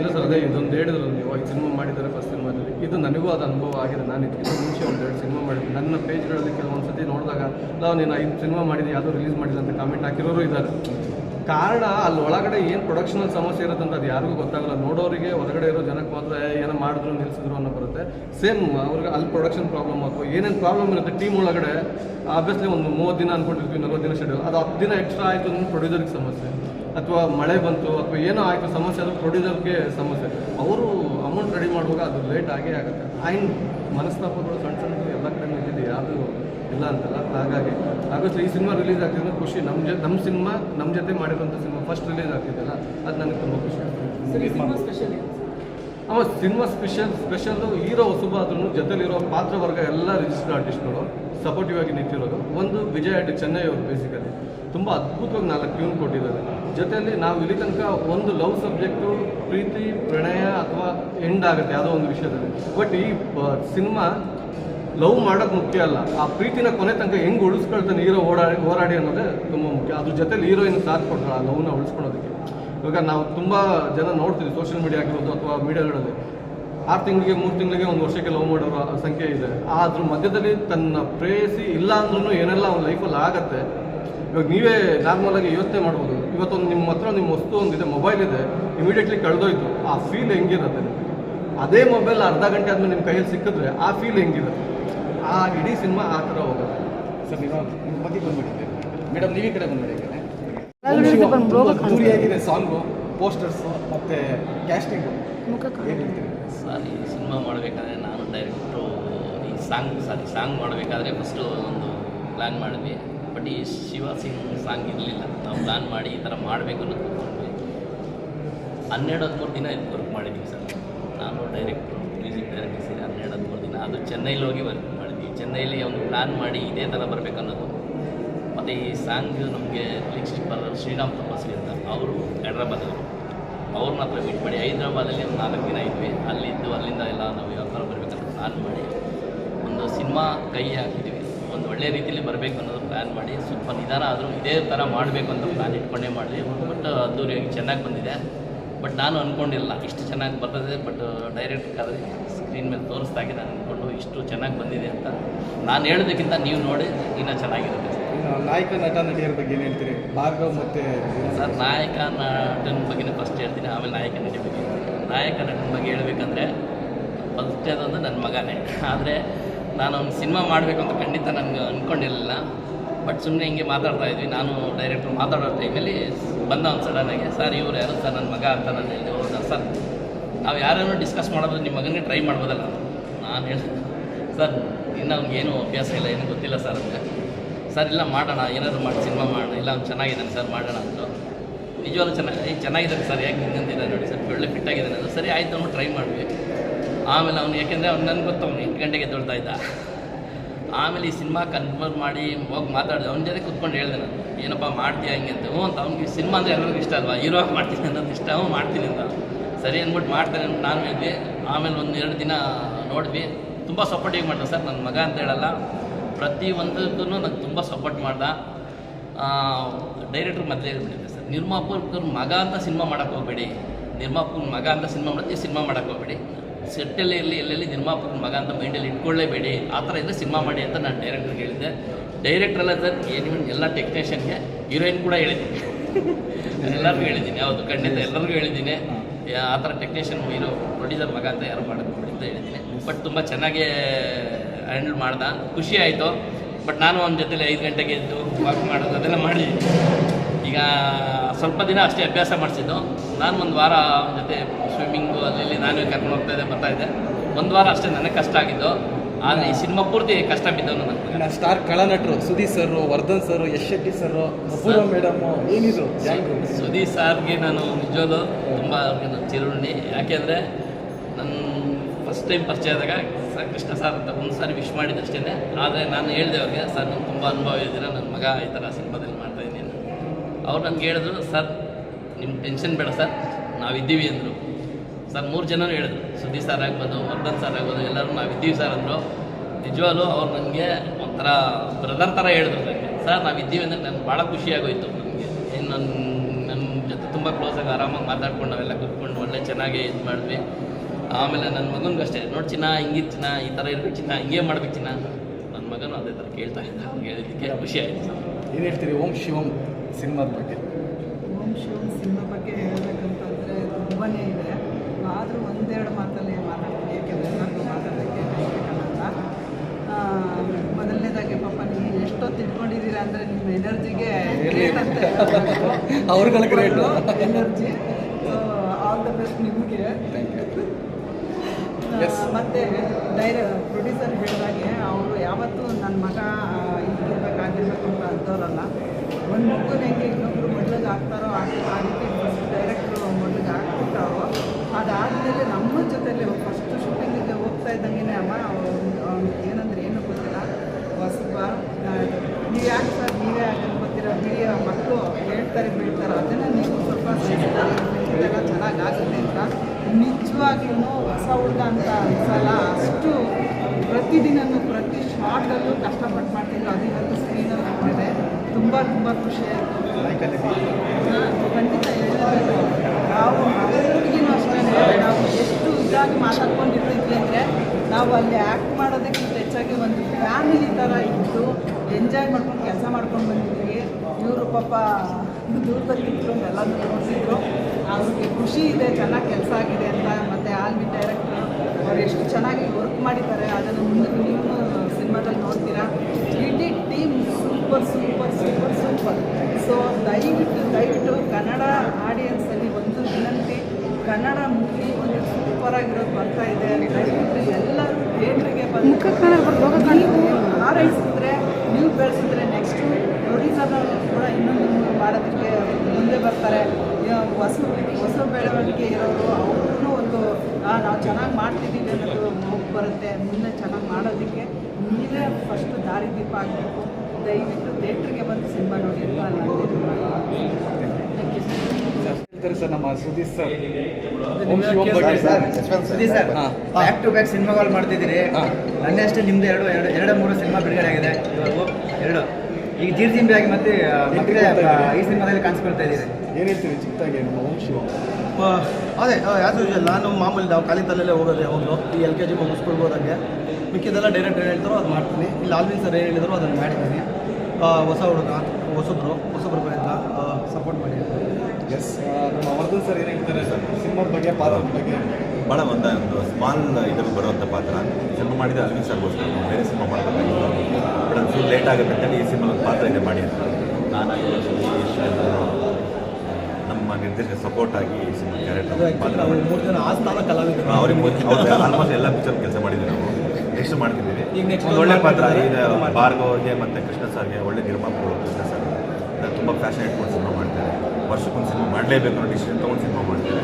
ಇಲ್ಲ ಸರ್ ಅದೇ ಇದೊಂದು ಹೇಳಿದ್ರು ನೀವು. ಐದು ಸಿನಿಮಾ ಮಾಡಿದ್ದಾರೆ ಫಸ್ಟ್ ಸಿನಿಮಾದಲ್ಲಿ. ಇದು ನನಗೂ ಅದು ಅನುಭವ ಆಗಿದೆ. ನಾನು ಇದಕ್ಕಿಂತ ಮುಂಚೆ ಒಂದು ಎರಡು ಸಿನಿಮಾ ಮಾಡಿದ್ದೆ ನನ್ನ ಪೇಜ್ಗಳಲ್ಲಿ ಕೆಲವೊಂದು ಸತಿ ನೋಡಿದಾಗ ನಾವು ನೀನು ಐದು ಸಿನಿಮಾ ಮಾಡಿದ್ದು ಯಾವುದೋ ರಿಲೀಸ್ ಮಾಡಿಲ್ಲ ಅಂತ ಕಾಮೆಂಟ್ ಹಾಕಿರೋರು ಇದ್ದಾರೆ. ಕಾರಣ ಅಲ್ಲಿ ಒಳಗಡೆ ಏನು ಪ್ರೊಡಕ್ಷನ್ ಸಮಸ್ಯೆ ಇರುತ್ತೆ ಅಂತ ಅದು ಯಾರಿಗೂ ಗೊತ್ತಾಗಲ್ಲ. ನೋಡೋರಿಗೆ ಹೊರಗಡೆ ಇರೋ ಜನಕ್ಕೆ ಮಾತ್ರ ಏನೋ ಮಾಡಿದ್ರು ನಿಲ್ಲಿಸಿದ್ರು ಅನ್ನೋ ಬರುತ್ತೆ. ಸೇಮ್ ಅವ್ರಿಗೆ ಅಲ್ಲಿ ಪ್ರೊಡಕ್ಷನ್ ಪ್ರಾಬ್ಲಮ್ ಅಥವಾ ಏನೇನು ಪ್ರಾಬ್ಲಮ್ ಇರುತ್ತೆ ಟೀಮ್ ಒಳಗಡೆ ಆಬ್ವಿಯಸ್ಲಿ ಒಂದು ಮೂವತ್ತು ದಿನ ಅಂದ್ಕೊಂಡಿರ್ತೀವಿ ನಲ್ವತ್ತು ದಿನ ಶೆಡ್ಯೂಲ್ ಅದು ಹತ್ತು ದಿನ ಎಕ್ಸ್ಟ್ರಾ ಆಯಿತು ಅಂದ್ರೆ ಪ್ರೊಡ್ಯೂಸರ್ಗೆ ಸಮಸ್ಯೆ. ಅಥವಾ ಮಳೆ ಬಂತು, ಅಥವಾ ಏನೋ ಆಯಿತು, ಸಮಸ್ಯೆ ಅದು ಪ್ರೊಡ್ಯೂಸರ್ಗೆ ಸಮಸ್ಯೆ. ಅವರು ಅಮೌಂಟ್ ರೆಡಿ ಮಾಡುವಾಗ ಅದು ಲೇಟ್ ಆಗೇ ಆಗುತ್ತೆ. ಆ್ಯಂಡ್ ಮನಸ್ತಾಪಗಳು ಸಣ್ಣ ಸಣ್ಣ ಎಲ್ಲ ಕಡೆ ನಿಂತಿದೆ ಯಾವುದು ಇಲ್ಲ ಅಂತಲ್ಲ. ಹಾಗಾಗಿ ಆಗಸ್ಟ್ ಈ ಸಿನಿಮಾ ರಿಲೀಸ್ ಆಗ್ತಿದ್ರೆ ಖುಷಿ. ನಮ್ಮ ಜೊತೆ ನಮ್ಮ ಸಿನಿಮಾ ನಮ್ಮ ಜೊತೆ ಮಾಡಿರೋಂಥ ಸಿನಿಮಾ ಫಸ್ಟ್ ರಿಲೀಸ್ ಆಗ್ತಿದ್ದಲ್ಲ ಅದು ನನಗೆ ತುಂಬ ಖುಷಿ ಅವ ಸಿನಿಮಾ ಸ್ಪೆಷಲ್ ಸ್ಪೆಷಲ್ಲು ಹೀರೋ ಹೊಸಬ ಆದ್ರೂ ಜೊತೆಲಿರೋ ಪಾತ್ರವರ್ಗ ಎಲ್ಲ ರಿಜಿಸ್ಟರ್ ಆರ್ಟಿಸ್ಟ್ಗಳು ಸಪೋರ್ಟಿವ್ ಆಗಿ ನಿಂತಿರೋದು. ಒಂದು ವಿಜಯ್ ಅಡ್ಡಿ ಚೆನ್ನೈ ಅವರು ಬೇಸಿಕಲಿ ತುಂಬ ಅದ್ಭುತವಾಗಿ ನಾಲ್ಕು ಟ್ಯೂನ್ ಕೊಟ್ಟಿದ್ದಾರೆ. ಜೊತೆಯಲ್ಲಿ ನಾವು ಇಲ್ಲಿ ತನಕ ಒಂದು ಲವ್ ಸಬ್ಜೆಕ್ಟು ಪ್ರೀತಿ ಪ್ರಣಯ ಅಥವಾ ಎಂಡ್ ಆಗುತ್ತೆ ಯಾವುದೋ ಒಂದು ವಿಷಯದಲ್ಲಿ. ಬಟ್ ಈ ಸಿನಿಮಾ ಲವ್ ಮಾಡೋದು ಮುಖ್ಯ ಅಲ್ಲ. ಆ ಪ್ರೀತಿನ ಕೊನೆ ತನಕ ಹೆಂಗೆ ಉಳಿಸ್ಕೊಳ್ತಾನೆ ಹೀರೋ ಓಡಾಡಿ, ಹೋರಾಡಿ ಅನ್ನೋದೇ ತುಂಬ ಮುಖ್ಯ. ಅದ್ರ ಜೊತೆಲಿ ಹೀರೋಯಿನ್ ಸಾಥ್ ಕೊಡ್ತಾಳೆ ಆ ಲವ್ನ ಉಳಿಸ್ಕೊಳೋದಕ್ಕೆ. ಇವಾಗ ನಾವು ತುಂಬ ಜನ ನೋಡ್ತೀವಿ ಸೋಷಿಯಲ್ ಮೀಡಿಯಾ ಆಗಿರ್ಬೋದು ಅಥವಾ ಮೀಡಿಯಾಗಳಲ್ಲಿ. ಆರು ತಿಂಗಳಿಗೆ, ಮೂರು ತಿಂಗಳಿಗೆ ಒಂದು ವರ್ಷಕ್ಕೆ ಲವ್ ಮಾಡೋರ ಸಂಖ್ಯೆ ಇದೆ. ಅದ್ರ ಮಧ್ಯದಲ್ಲಿ ತನ್ನ ಪ್ರೇಯಸಿ ಇಲ್ಲ ಅಂದ್ರೂ ಏನೆಲ್ಲ ಅವ್ನ ಲೈಫಲ್ಲಿ ಆಗತ್ತೆ. ಇವಾಗ ನೀವೇ ನಾರ್ಮಲ್ ಆಗಿ ಯೋಚನೆ ಮಾಡ್ಬೋದು. ಇವತ್ತೊಂದು ನಿಮ್ಮ ಹತ್ರ ನಿಮ್ಮ ವಸ್ತು ಒಂದಿದೆ, ಮೊಬೈಲ್ ಇದೆ, ಇಮಿಡಿಯೇಟ್ಲಿ ಕಳೆದೋಯ್ತು. ಆ ಫೀಲ್ ಹೆಂಗಿರುತ್ತೆ ಅದೇ ಮೊಬೈಲ್ ಅರ್ಧ ಗಂಟೆ ಆದ್ಮೇಲೆ ನಿಮ್ಮ ಕೈಯಲ್ಲಿ ಸಿಕ್ಕಿದ್ರೆ ಆ ಫೀಲ್ ಹೆಂಗಿರುತ್ತೆ? ಆ ಇಡೀ ಸಿನಿಮಾ ಆ ಥರ ಹೋಗುತ್ತೆ. ಸರ್ ನೀವು ನಿಮ್ಮ ಪತಿ ಬಂದ್ಬಿಟ್ಟಿದ್ದೀರಿ. ಮೇಡಮ್ ನೀವೇ ಈ ಕಡೆ ಬಂದ್ಬಿಟ್ಟಿದ್ದೀರಿ ಅದ್ದೂರಿಯಾಗಿದೆ ಸಾಂಗು ಪೋಸ್ಟರ್ಸು ಮತ್ತು ಕ್ಯಾಸ್ಟಿಂಗು ಸರ್ ಈ ಸಿನಿಮಾ ಮಾಡಬೇಕಾದ್ರೆ ನಾನು ಡೈರೆಕ್ಟ್ರು ಈ ಸಾಂಗ್ ಸಾರಿ ಸಾಂಗ್ ಮಾಡಬೇಕಾದ್ರೆ ಫಸ್ಟು ಒಂದು ಪ್ಲ್ಯಾನ್ ಮಾಡಿದ್ವಿ. ಬಟ್ ಈ ಶಿವ ಸಿಂಗ್ ಸಾಂಗ್ ಇರಲಿಲ್ಲ. ನಾವು ಪ್ಲ್ಯಾನ್ ಮಾಡಿ ಈ ಥರ ಮಾಡಬೇಕು ಅನ್ನೋದು ಕೂತ್ಕೊಂಡ್ವಿ. ಹನ್ನೆರಡು ಹದಿಮೂರು ದಿನ ಇದು ವರ್ಕ್ ಮಾಡಿದ್ವಿ ಸರ್. ನಾನು ಡೈರೆಕ್ಟ್ರು ಮ್ಯೂಸಿಕ್ ಡೈರೆಕ್ಟರ್ ಸೇರಿ ಹನ್ನೆರಡು ಹದಿಮೂರು ದಿನ. ಅದು ಚೆನ್ನೈಲಿ ಹೋಗಿ ವರ್ಕ್ ಮಾಡಿದ್ವಿ ಚೆನ್ನೈಲಿ ಒಂದು ಪ್ಲ್ಯಾನ್ ಮಾಡಿ ಇದೇ ಥರ ಬರಬೇಕನ್ನೋದು. ಮತ್ತು ಈ ಸಾಂಗ್ ನಮಗೆ ಲಿಕ್ಸ್ ಬರೋರು ಶ್ರೀರಾಮ್ ತಪಸ್ವಿ ಅಂತ ಅವರು ಹೈದ್ರಾಬಾದವರು ಅವ್ರನ್ನ ಹತ್ರ ಮೀಟ್ ಮಾಡಿ, ಹೈದ್ರಾಬಾದಲ್ಲಿ ಒಂದು ನಾಲ್ಕು ದಿನ ಇದ್ವಿ. ಅಲ್ಲಿದ್ದು ಅಲ್ಲಿಂದ ಎಲ್ಲ ನಾವು ಯಾವ ಥರ ಬರಬೇಕಂತ ಪ್ಲಾನ್ ಮಾಡಿ ಒಂದು ಕೈ ಹಾಕಿದ್ವಿ. ಒಂದು ಒಳ್ಳೆ ರೀತಿಯಲ್ಲಿ ಬರಬೇಕು ಅನ್ನೋದು ಪ್ಲ್ಯಾನ್ ಮಾಡಿ, ಸ್ವಲ್ಪ ನಿಧಾನ ಆದರೂ ಇದೇ ಥರ ಮಾಡಬೇಕು ಅಂತ ಪ್ಲ್ಯಾನ್ ಇಟ್ಕೊಂಡೇ ಮಾಡಿದ್ವಿ ಬಟ್ ಅದ್ದೂರಿಯಾಗಿ ಚೆನ್ನಾಗಿ ಬಂದಿದೆ. ಬಟ್ ನಾನು ಅಂದ್ಕೊಂಡಿಲ್ಲ ಇಷ್ಟು ಚೆನ್ನಾಗಿ ಬರ್ತದೆ ಬಟ್ ಡೈರೆಕ್ಟ್ ಆದರೆ ಸ್ಕ್ರೀನ್ ಮೇಲೆ ತೋರಿಸ್ದಾಗೆ ನಾನು ಅಂದ್ಕೊಂಡು ಇಷ್ಟು ಚೆನ್ನಾಗಿ ಬಂದಿದೆ ಅಂತ ನಾನು ಹೇಳೋದಕ್ಕಿಂತ ನೀವು ನೋಡಿ ಇನ್ನೂ ಚೆನ್ನಾಗಿರುತ್ತೆ. ನಾಯಕ ನಟ ನಟಿಯರ ಬಗ್ಗೆ ಏನು ಹೇಳ್ತೀರಿ? ಭಾರ್ಗವ್ ಮತ್ತು ಸರ್ ನಾಯಕ ನಟನ ಬಗ್ಗೆನೇ ಫಸ್ಟ್ ಹೇಳ್ತೀನಿ ಆಮೇಲೆ ನಾಯಕ ನಟಿ ಬಗ್ಗೆ. ನಾಯಕ ನಟನ ಬಗ್ಗೆ ಹೇಳಬೇಕಂದ್ರೆ ಫಸ್ಟ್ ಅದೊಂದು ನನ್ನ ಮಗನೇ. ಆದರೆ ನಾನು ಒಂದು ಸಿನಿಮಾ ಮಾಡಬೇಕು ಅಂತ ಖಂಡಿತ ನನಗೆ ಅಂದ್ಕೊಂಡಿರಲಿಲ್ಲ ಬಟ್ ಸುಮ್ಮನೆ ಹಿಂಗೆ ಮಾತಾಡ್ತಾ ಇದ್ವಿ. ನಾನು ಡೈರೆಕ್ಟ್ರು ಮಾತಾಡೋ ಟೈಮಲ್ಲಿ ಬಂದ ಒಂದು ಸಡನ್ನಾಗಿ ಸರ್ ಇವ್ರು ಯಾರು? ಸರ್ ನನ್ನ ಮಗ ಅಂತ ನಾನು ಹೇಳಿದೆ. ಹೌದಾ? ಸರ್ ನಾವು ಯಾರನ್ನು ಡಿಸ್ಕಸ್ ಮಾಡೋದು ನಿಮ್ಮ ಮಗನಿಗೆ ಟ್ರೈ ಮಾಡ್ಬೋದಲ್ಲ. ನಾನು ಹೇಳ್ತೀನಿ ಸರ್, ಇನ್ನು ಅವ್ನಿಗೇನು ಅಭ್ಯಾಸ ಇಲ್ಲ, ಏನು ಗೊತ್ತಿಲ್ಲ ಸರ್ ಅಂದರೆ ಸರ್, ಇಲ್ಲ, ಮಾಡೋಣ, ಏನಾದರೂ ಮಾಡಿ, ಸಿನಿಮಾ ಮಾಡೋಣ, ಇಲ್ಲ, ಅವ್ನು ಚೆನ್ನಾಗಿದ್ದಾನೆ ಸರ್, ಮಾಡೋಣ ಅಂದರು ನಿಜವಾಗ್ಲೂ ಚೆನ್ನಾಗಿ ಚೆನ್ನಾಗಿದ್ದಾನೆ ಸರ್, ಯಾಕೆ ನಿಂತಿಲ್ಲ ನೋಡಿ ಸರ್, ಒಳ್ಳೆ ಫಿಟ್ ಆಗಿದ್ದಾನೆ ಅದು. ಸರಿ, ಆಯ್ತು, ಅವನು ಟ್ರೈ ಮಾಡಿದ್ವಿ ಆಮೇಲೆ ಅವ್ನು ಯಾಕೆಂದರೆ ಅವ್ನು ನನಗೆ ಗೊತ್ತು, ಅವ್ನು ಎಂಟು ಗಂಟೆಗೆ ಎದ್ದೊಳ್ತಾ ಇದ್ದ. ಆಮೇಲೆ ಈ ಸಿನಿಮಾ ಕನ್ಫರ್ಮ್ ಮಾಡಿ ಹೋಗಿ ಮಾತಾಡಿದೆ. ಅವ್ನ ಜೊತೆ ಕುತ್ಕೊಂಡು ಹೇಳಿದೆ ನಾನು, ಏನಪ್ಪ ಮಾಡ್ತೀಯಾ ಹಿಂಗೆ ಅಂತ. ಹ್ಞೂ ಅಂತ, ಅವ್ನಿಗೆ ಸಿನಿಮಾ ಅಂದರೆ ಎಲ್ಲರಿಗೂ ಇಷ್ಟ ಅಲ್ವಾ? ಹೀರೋ ಮಾಡ್ತೀನಿ ಅನ್ನೋದು ಇಷ್ಟ ಮಾಡ್ತೀನಿ ಅಂತ. ಸರಿ ಅಂದ್ಬಿಟ್ಟು ಮಾಡ್ತಾರೆ ಅಂತ ನಾನು ಹೇಳಿದ್ವಿ. ಆಮೇಲೆ ಒಂದು ಎರಡು ದಿನ ನೋಡಿದ್ವಿ. ತುಂಬ ಸಪೋರ್ಟಿವ್ ಮಾಡ್ದೆ ಸರ್ ನನ್ನ ಮಗ ಅಂತ ಹೇಳಲ್ಲ. ಪ್ರತಿ ಒಂದಕ್ಕೂ ನನಗೆ ತುಂಬ ಸಪೋರ್ಟ್ ಮಾಡ್ದ. ಡೈರೆಕ್ಟ್ರ್ ಮೊದಲೇ ಹೇಳ್ಬಿಟ್ಟಿದ್ದೆ ಸರ್. ನಿರ್ಮಾಪಕರ ಮಗ ಅಂತ ಸಿನಿಮಾ ಮಾಡೋಕ್ಕೆ ಹೋಗ್ಬೇಡಿ. ನಿರ್ಮಾಪಕನ ಮಗ ಅಂತ ಸಿನಿಮಾ ಮಾಡಿ ಸಿನಿಮಾ ಮಾಡೋಕ್ಕೆ ಹೋಗ್ಬೇಡಿ. ಸೆಟ್ಟಲ್ಲಿ ಇರಲಿ ಎಲ್ಲೆಲ್ಲಿ ನಿರ್ಮಾಪಕನ ಮಗ ಅಂತ ಮೈಂಡಲ್ಲಿ ಇಟ್ಕೊಳ್ಳೇಬೇಡಿ ಆ ಥರ ಇದ್ದರೆ ಸಿನಿಮಾ ಮಾಡಿ ಅಂತ ನಾನು ಡೈರೆಕ್ಟ್ರಿಗೆ ಹೇಳಿದ್ದೆ. ಡೈರೆಕ್ಟ್ರಲ್ಲ ಸರ್, ಏನು ಎಲ್ಲ ಟೆಕ್ನಿಷಿಯನ್ಗೆ ಹೀರೋಯಿನ್ ಕೂಡ ಹೇಳಿದ್ದೀನಿ. ಎಲ್ಲರಿಗೂ ಹೇಳಿದ್ದೀನಿ, ಹೌದು, ಖಂಡಿತ ಎಲ್ಲರಿಗೂ ಹೇಳಿದ್ದೀನಿ. ಆ ಥರ ಟೆಕ್ನಿಷಿಯನ್ ಇರೋ ಪ್ರೊಡ್ಯೂಸರ್ ಮಗ ಅಂತ ಯಾರು ಅಂತ ಹೇಳಿದ್ದೀನಿ. ಬಟ್ ತುಂಬ ಚೆನ್ನಾಗೇ ಹ್ಯಾಂಡಲ್ ಮಾಡ್ದ. ಖುಷಿ ಆಯಿತು. ಬಟ್ ನಾನು ಅವನ ಜೊತೆಲಿ ಐದು ಗಂಟೆಗೆ ಎದ್ದು ವಾಕ್ ಮಾಡೋದು ಅದೆಲ್ಲ ಮಾಡಿ ಈಗ ಸ್ವಲ್ಪ ದಿನ ಅಷ್ಟೇ ಅಭ್ಯಾಸ ಮಾಡಿಸಿದ್ದು. ನಾನು ಒಂದು ವಾರ ಅವನ ಜೊತೆ ಸ್ವಿಮ್ಮಿಂಗು ಅಲ್ಲಿ ನಾನು ಕರ್ಕೊಂಡು ಹೋಗ್ತಾ ಇದ್ದೆ ಬರ್ತಾ ಇದ್ದೆ. ಒಂದು ವಾರ ಅಷ್ಟೇ ನನಗೆ ಕಷ್ಟ ಆಗಿದ್ದು. ಆದರೆ ಈ ಸಿನಿಮಾ ಪೂರ್ತಿ ಕಷ್ಟ ಬಿದ್ದವನು ನನ್ನ star ಕಳನಟರು Sudeep sir Vardhan sir Yash Shetty sir Apoorva madam ಏನಿದು? ಗ್ಯಾಂಗು ಸುದೀಪ್ ಸಾರ್ಗೆ ನಾನು ನಿಜವಾದ ತುಂಬ ಅವ್ರಿಗೆ ನಾನು ಚಿರುಣಿ ಯಾಕೆಂದರೆ ನನ್ನ ಫಸ್ಟ್ ಟೈಮ್ ಪರಿಚಯ ಆದಾಗ ಸರ್ ಕೃಷ್ಣ ಸರ್ ಅಂತ ಒಂದು ಸಾರಿ ವಿಶ್ ಮಾಡಿದಷ್ಟೇ ಆದರೆ ನಾನು ಹೇಳಿದೆ ಅವ್ರಿಗೆ ಸರ್ ನಂಗೆ ತುಂಬ ಅನುಭವ ಇದ್ದೀರ? ನನ್ನ ಮಗ ಈ ಥರ ಸಿನಿಮಾದಲ್ಲಿ ಮಾಡ್ತಾ ಇದ್ದೀನಿ. ಅವ್ರು ನನಗೆ ಹೇಳಿದ್ರು ಸರ್ ನಿಮ್ಮ ಟೆನ್ಷನ್ ಬೇಡ ಸರ್. ನಾವಿದ್ದೀವಿ ಅಂದರು. ಸರ್ ಮೂರು ಜನರು ಹೇಳಿದ್ರು ಸುದ್ದಿ ಸರ್ ಆಗ್ಬೋದು ವರ್ಧನ್ ಸರ್ ಆಗ್ಬೋದು ಎಲ್ಲರೂ ನಾವು ಇದ್ದೀವಿ ಸರ್ ಅಂದರು. ನಿಜವಾಗ್ಲೂ ಅವ್ರು ನನಗೆ ಒಂಥರ ಬ್ರದರ್ ಥರ ಹೇಳಿದ್ರು ನನಗೆ ಸರ್ ನಾವಿದ್ದೀವಿ ಅಂದರೆ ನನಗೆ ಭಾಳ ಖುಷಿಯಾಗೋಯ್ತು ನನಗೆ. ಏನು ನನ್ನ ನನ್ನ ಜೊತೆ ತುಂಬ ಕ್ಲೋಸಾಗಿ ಆರಾಮಾಗಿ ಮಾತಾಡ್ಕೊಂಡು ನಾವೆಲ್ಲ ಕೂತ್ಕೊಂಡು ಒಳ್ಳೆ ಚೆನ್ನಾಗಿ ಇದು ಮಾಡಿದ್ವಿ. ಆಮೇಲೆ ನನ್ನ ಮಗನಿಗೂ ಅಷ್ಟೇ ನೋಡಿ ಚಿನ್ನ ಹಿಂಗಿತ್ತು ಚಿನ್ನ ಈ ಥರ ಇರ್ಬೇಕು ಚಿನ್ನ ಹಿಂಗೆ ಮಾಡ್ಬೇಕು ಚಿನ್ನ. ನನ್ನ ಮಗನು ಅದೇ ಥರ ಕೇಳ್ತಾ ಇದ್ದ ಅವ್ರು ಹೇಳಿದ್ದಕ್ಕೆ ಖುಷಿ ಆಯಿತು ಸರ್. ಏನು ಹೇಳ್ತೀರಿ ಓಂ ಶಿವಂ ಸಿನಿಮಾದ ಬಗ್ಗೆ? ಓಂ ಶಿವಂ ಸಿನಿಮಾ ಬಗ್ಗೆ ಹೇಳಬೇಕಂತಂದರೆ ತುಂಬಾ ಇದೆ. ಆದರೂ ಒಂದೆರಡು ಮಾತಲ್ಲಿ ಮಾತಾಡ್ತೀನಿ. ಯಾಕೆಂದರೆ ಎಲ್ಲರಿಗೂ ಮಾತಾಡೋಕ್ಕೆ ಅಂತ ಮೊದಲನೇದಾಗಿ ಪಾಪ ನೀವು ಎಷ್ಟೊತ್ತು ತಿಳ್ಕೊಂಡಿದ್ದೀರಾ ಅಂದರೆ ನಿಮ್ಮ ಎನರ್ಜಿಗೆ. ಎನರ್ಜಿ. ಆಲ್ ದ ಬೆಸ್ಟ್ ನಿಮಗೆ. ಮತ್ತು ಡೈರ ಪ್ರೊಡ್ಯೂಸರ್ ಹೇಳಿದಾಗೆ ಅವರು ಯಾವತ್ತೂ ನನ್ನ ಮಗ ಇದ್ಬೇಕಾಗಿರ್ಬೇಕು ಅಂತ ಅಂತವ್ರಲ್ಲ ಒಂದು ಮಗು ಹೆಂಗೆ ಇನ್ನೊಬ್ರು ಮೊದಲಿಗೆ ಹಾಕ್ತಾರೋ ಆ ರೀತಿ ಡೈರೆಕ್ಟ್ರು ಮೊದಲಿಗೆ ಹಾಕ್ಬಿಟ್ಟಾರೋ ಅದಾದಮೇಲೆ ನಮ್ಮ ಜೊತೆಲಿ ಫಸ್ಟ್ ಶೂಟಿಂಗಿಗೆ ಹೋಗ್ತಾ ಇದ್ದಂಗೆ ಅಮ್ಮ ಏನಂದ್ರೆ ಏನು ಗೊತ್ತಿಲ್ಲ. ಹೊಸಬ ನೀವು ಯಾಕೆ ಸರ್ ನೀವೇ ಯಾಕೆ ಗೊತ್ತಿರೋ ಆ ಮಕ್ಕಳು ಹೇಳ್ತಾರೆ ಬೀಳ್ತಾರೆ ಅದನ್ನು ನೀವು ಸ್ವಲ್ಪ ಸರಿಯಾಗಿ ಚೆನ್ನಾಗಾಗುತ್ತೆ ಅಂತ. ನಿಜವಾಗಿಯೂ ಹೊಸ ಹುಡುಗ ಅಂತ ಅನ್ಸಲ್ಲ. ಅಷ್ಟು ಪ್ರತಿದಿನನೂ, ಪ್ರತಿ ಶಾರ್ಟಲ್ಲೂ ಕಷ್ಟಪಟ್ಟು ಮಾಡ್ತಿದ್ರು. ಅದು ಸ್ಕ್ರೀನಲ್ಲಿ ನೋಡಿದೆ ತುಂಬ ತುಂಬ ಖುಷಿ ಆಯಿತು ಖಂಡಿತ ಹೇಳಬೇಕು ನಾವು ಹುಡುಗಿನೂ ಅಷ್ಟೇ ನಾವು ಎಷ್ಟು ಇದಾಗಿ ಮಾತಾಡ್ಕೊಂಡಿರ್ತಿದ್ವಿ ಅಂದರೆ ನಾವು ಅಲ್ಲಿ ಆ್ಯಕ್ಟ್ ಮಾಡೋದಕ್ಕಿಂತ ಹೆಚ್ಚಾಗಿ ಒಂದು ಫ್ಯಾಮಿಲಿ ಥರ ಇದ್ದು ಎಂಜಾಯ್ ಮಾಡ್ಕೊಂಡು ಕೆಲಸ ಮಾಡ್ಕೊಂಡು ಬಂದಿದ್ವಿ ಇವರು ಪಾಪ ದೂರದಲ್ಲಿ ನಿಂತ್ಕೊಂಡು ಎಲ್ಲ ನೋಡ್ತಿದ್ರು. ಅವ್ರಿಗೆ ಖುಷಿ ಇದೆ, ಚೆನ್ನಾಗಿ ಕೆಲಸ ಆಗಿದೆ ಅಂತ. ಮತ್ತು ಆಲ್ಮಿ ಡೈರೆಕ್ಟ್ರು ಅವ್ರು ಎಷ್ಟು ಚೆನ್ನಾಗಿ ವರ್ಕ್ ಮಾಡಿದ್ದಾರೆ. ಅದನ್ನು ಮುಂದೆ ನೀವು ಸಿನಿಮಾದಲ್ಲಿ ನೋಡ್ತೀರಾ. ಇಡೀ team super super super so ದಯವಿಟ್ಟು ದಯವಿಟ್ಟು ಕನ್ನಡ ಆಡಿಯನ್ಸಲ್ಲಿ ಒಂದು ವಿನಂತಿ ಕನ್ನಡ ಮೂವಿ ಒಂದು ಸೂಪರ್ ಆಗಿರೋದು ಬರ್ತಾ ಇದೆ ದಯವಿಟ್ಟು ಎಲ್ಲರೂ ಥಿಯೇಟ್ರಿಗೆ ಬಂದು ನೀವು ಹಾರೈಸಿದ್ರೆ ನೀವು ಬೆಳೆಸಿದ್ರೆ ನೆಕ್ಸ್ಟು ಪ್ರೊಡ್ಯೂಸರ್ ಕೂಡ ಇನ್ನೊಂದು ಮಾಡೋದಕ್ಕೆ ಮುಂದೆ ಬರ್ತಾರೆ. ಹೊಸ ಹೊಸ ಬೆಳವಣಿಗೆ ಇರೋರು ಅವ್ರಿಗೂ ಒಂದು ನಾವು ಚೆನ್ನಾಗಿ ಮಾಡ್ತಿದ್ದೀವಿ ಅನ್ನೋದು ಹೋಗಿ ಬರುತ್ತೆ. ಮುಂದೆ ಚೆನ್ನಾಗಿ ಮಾಡೋದಕ್ಕೆ ನೀವೇ ಫಸ್ಟು ದಾರಿ ದೀಪ ಆಗಬೇಕು ದಯವಿಟ್ಟು ಥಿಯೇಟ್ರಿಗೆ ಬಂದು ಸಿನಿಮಾ ನೋಡಿ ಅಂತ ಸರ್ ಸರ್ ನಮ್ಮ Sudeep sir. Sudeep sir back to back ಸಿನಿಮಾಗಳು ಮಾಡ್ತಿದ್ದೀರಿ. ನನ್ನೇ ಅಷ್ಟೇ ನಿಮ್ದು ಎರಡು ಎರಡು ಎರಡು ಮೂರು ಸಿನಿಮಾ ಬಿಡುಗಡೆ ಆಗಿದೆ. ಇವಾಗ ಎರಡು. ಈಗ ಜೀರ್ಜಿಂಬಿ ಆಗಿ ಮತ್ತೆ ಮತ್ತೆ ಈ ಸಿನಿಮಾದಲ್ಲಿ ಕಾಣಿಸ್ಕೊಳ್ತಾ ಇದ್ದೀರಿ. ಏನು ಹೇಳ್ತೀವಿ ಚಿಕ್ಕದಾಗಿ ನಮ್ಮ ವಂಶಿ ಅದೇ ಆ್ಯಸ್ ಯೂಶಲ್ ನಾನು ಮಾಮೂಲಿ ನಾವು ಖಾಲಿ ತಲೆಯಲ್ಲೇ ಹೋಗೋದು ಯಾವಾಗಲೂ ಈ ಎಲ್ ಕೆ ಜಿ ಮುಗಿಸ್ಕೊಂಡು ಹೋದಂಗೆ. ಮಿಕ್ಕಿದೆಲ್ಲ ಡೈರೆಕ್ಟ್ ಏನು ಹೇಳ್ತಾರೋ ಅದು ಮಾಡ್ತೀನಿ. ಇಲ್ಲಿ ಆಲ್ವಿನ್ ಸರ್ ಏನು ಹೇಳಿದ್ರು ಅದನ್ನು ಮಾಡಿದ್ದೀನಿ. ಆ, ಹೊಸ ಹುಡುಗ ಹೊಸಬ್ರು ಹೊಸಬ್ರು ಪ್ರಯತ್ನ ಸಪೋರ್ಟ್ ಮಾಡಿ. ಎಸ್ ನಮ್ಮ ವರ್ಧನ್ ಸರ್ ಏನು ಹೇಳ್ತಾರೆ ಸರ್ ಸಿನಿಮಾದ ಬಗ್ಗೆ ಪಾತ್ರದ ಬಗ್ಗೆ? ಭಾಳ ಒಂದು ಒಂದು ಸ್ಮಾಲ್ ಇದರಲ್ಲಿ ಬರುವಂಥ ಪಾತ್ರ. ಸಿನಿಮಾ ಮಾಡಿದ ಅಲ್ಲಿ ಸರ್ ಗೋಸ್ಕರ. ಬೇರೆ ಸಿನಿಮಾ ಮಾಡಬೇಕಾಗಿತ್ತು ಬಟ್ ಅದು ಫುಲ್ ಲೇಟ್ ಆಗುತ್ತೆ ಅಂತೇಳಿ ಈ ಸಿನಿಮಾ ಒಂದು ಪಾತ್ರ ಇದೆ ಮಾಡಿ ಅಂತ. ನಾನಾಗಿ ನಮ್ಮ ನಿರ್ದೇಶಕ ಸಪೋರ್ಟ್ ಆಗಿ ಈ ಸಿನಿಮಾ ಕ್ಯಾರೆಕ್ಟರ್ ಪಾತ್ರ ಮೂರು ಜನ ಆಸ್ಥಾನ ಕಲಾವಿದರು. ಅವ್ರಿಗೆ ಆಲ್ಮೋಸ್ಟ್ ಎಲ್ಲ ಪಿಕ್ಚರ್ ಕೆಲಸ ಮಾಡಿದ್ವಿ ನಾವು. ನೆಕ್ಸ್ಟ್ ಮಾಡ್ತಿದ್ದೀವಿ. ಈಗ ಒಳ್ಳೆ ಪಾತ್ರ. ಈಗ ಭಾರ್ಗವ್ರಿಗೆ ಮತ್ತು ಕೃಷ್ಣ ಸರ್ಗೆ ಒಳ್ಳೆ ನಿರ್ಮಾಪಕರು ಕೃಷ್ಣ ಸರ್ ತುಂಬ ಫ್ಯಾಷನ್ ಇಟ್ಕೊಂಡು ಸಿನಿಮಾ ಮಾಡ್ತಾರೆ. ವರ್ಷಕ್ಕೊಂದು ಸಿನಿಮಾ ಮಾಡಲೇಬೇಕು ಅನ್ನೋ ಡಿಸಿಷನ್ ತೊಗೊಂಡು ಸಿನಿಮಾ ಮಾಡ್ತಾರೆ.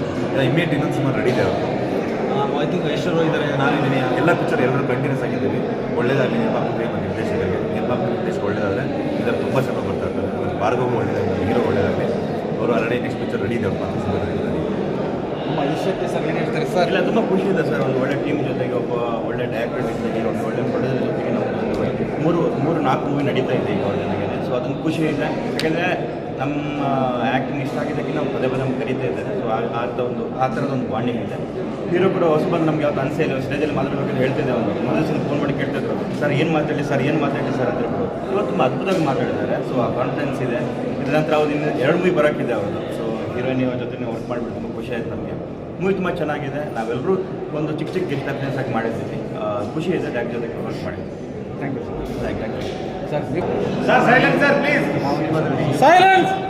ಇಮಿಡಿಯೇಟ್ ಇನ್ನೊಂದು ಸಿನಿಮಾ ರೆಡಿ ಇದೆ ಅವರು ಐ ಥಿಂಕ್ ಎಷ್ಟೋ ಇದ್ದಾರೆ ನಾನಿದ್ದೀನಿ ಎಲ್ಲ ಪಿಕ್ಚರ್ ಎಲ್ಲರೂ ಕಂಟಿನ್ಯೂಸ್ ಆಗಿದ್ದೀವಿ. ಒಳ್ಳೇದಾಗಲಿ ಎಲ್ಲ ಮತ್ತು ನಿರ್ದೇಶಕರಿಗೆ ನಿರ್ಮಾಪಕ ನಿರ್ದೇಶಕ ಒಳ್ಳೇದಾದರೆ ಇದರಲ್ಲಿ ತುಂಬ ಚೆನ್ನಾಗಿ ಬರ್ತಾ ಇರ್ತಾರೆ ಮತ್ತು ಭಾರ್ಗವ್ ಒಳ್ಳೇದಾಗಲಿ ಹೀರೋ ಒಳ್ಳೇದಾಗಲಿ. ಅವರು ಆಲ್ರೆಡಿ ನೆಕ್ಸ್ಟ್ ಪಿಕ್ಚರ್ ರೆಡಿ ಇದೆ ಅವ್ರು ಪಾತ್ರ ತುಂಬ ಸರ್ ಏನು ಹೇಳ್ತಾರೆ ಸರ್? ಇಲ್ಲ ತುಂಬ ಖುಷಿ ಇದೆ ಸರ್. ಒಂದು ಒಳ್ಳೆ ಟೀಮ್ ಜೊತೆಗೆ ಒಬ್ಬ ಒಳ್ಳೆ ಡೈರೆಕ್ಟರ್ ಜೊತೆಗೆ ಒಂದು ಒಳ್ಳೆ ಪ್ರೊಡ್ಯೂಸರ್ ಜೊತೆಗೆ ನಾವು ಮೂರು ಮೂರು ನಾಲ್ಕು ಮೂವಿ ನಡೀತಾ ಇದೆ ಈಗ ಅವ್ರ ಸೊ ಅದೊಂದು ಖುಷಿ ಇದೆ. ಯಾಕೆಂದರೆ ನಮ್ಮ ಆ್ಯಕ್ಟಿಂಗ್ ಇಷ್ಟ ಆಗಿದ್ದಕ್ಕೆ ನಾವು ಪದೇ ಪದೇ ನಮ್ಗೆ ಕರೀತಾ ಇದ್ದಾರೆ. ಸೊ ಆ ಆ ಥರ ಒಂದು ಆ ಥರದ ಒಂದು ಬಾಂಡಿಂಗ್ ಇದೆ. ಹೀರೋ ಕೂಡ ಹೊಸ ಬಂದು ನಮ್ಗೆ ಯಾವ್ದು ಅನಿಸೇ ಇಲ್ಲ. ಸ್ಟೇಜಲ್ಲಿ ಮಾತಾಡಬೇಕಂತ ಹೇಳ್ತಿದ್ದೆ ಅವನು. ಮನಸ್ಸಿನ ಫೋನ್ ಮಾಡಿ ಕೇಳ್ತಿದ್ರು ಸರ್, ಏನು ಮಾತಾಡಲಿ? ಸರ್, ಏನು ಮಾತಾಡಲಿ ಸರ್? ಅಂತ ಹೇಳ್ಬೋದು ಇವತ್ತು ತುಂಬ ಅದ್ಭುತವಾಗಿ ಮಾತಾಡಿದ್ದಾರೆ. ಸೊ ಆ ಕಾನ್ಫಿಡೆನ್ಸ್ ಇದೆ. ಇದರ ನಂತರ ಅವ್ರು ಇನ್ನು ಎರಡು ಮೂವಿ ಬರೋಕ್ಕಿದೆ ಅವರು ಸೊ ಹೀರೋಯಿನ್ ಜೊತೆ ವರ್ಕ್ ಮಾಡಿಬಿಟ್ಟು ತುಂಬ ಖುಷಿ ಆಯಿತು ನಮಗೆ. ಮೂವಿ ತುಂಬ ಚೆನ್ನಾಗಿದೆ. ನಾವೆಲ್ಲರೂ ಒಂದು ಚಿಕ್ಕ ಚಿಕ್ಕ ಗೆಸ್ಟ್ ಅಪ್ಲೆನ್ಸ್ ಆಗಿ ಮಾಡಿದ್ದೀವಿ. ಖುಷಿ ಇದೆ ಡ್ಯಾಕ್ ಜೊತೆ ವರ್ಕ್ ಮಾಡಿದ್ದೀವಿ thank you sir thank you sir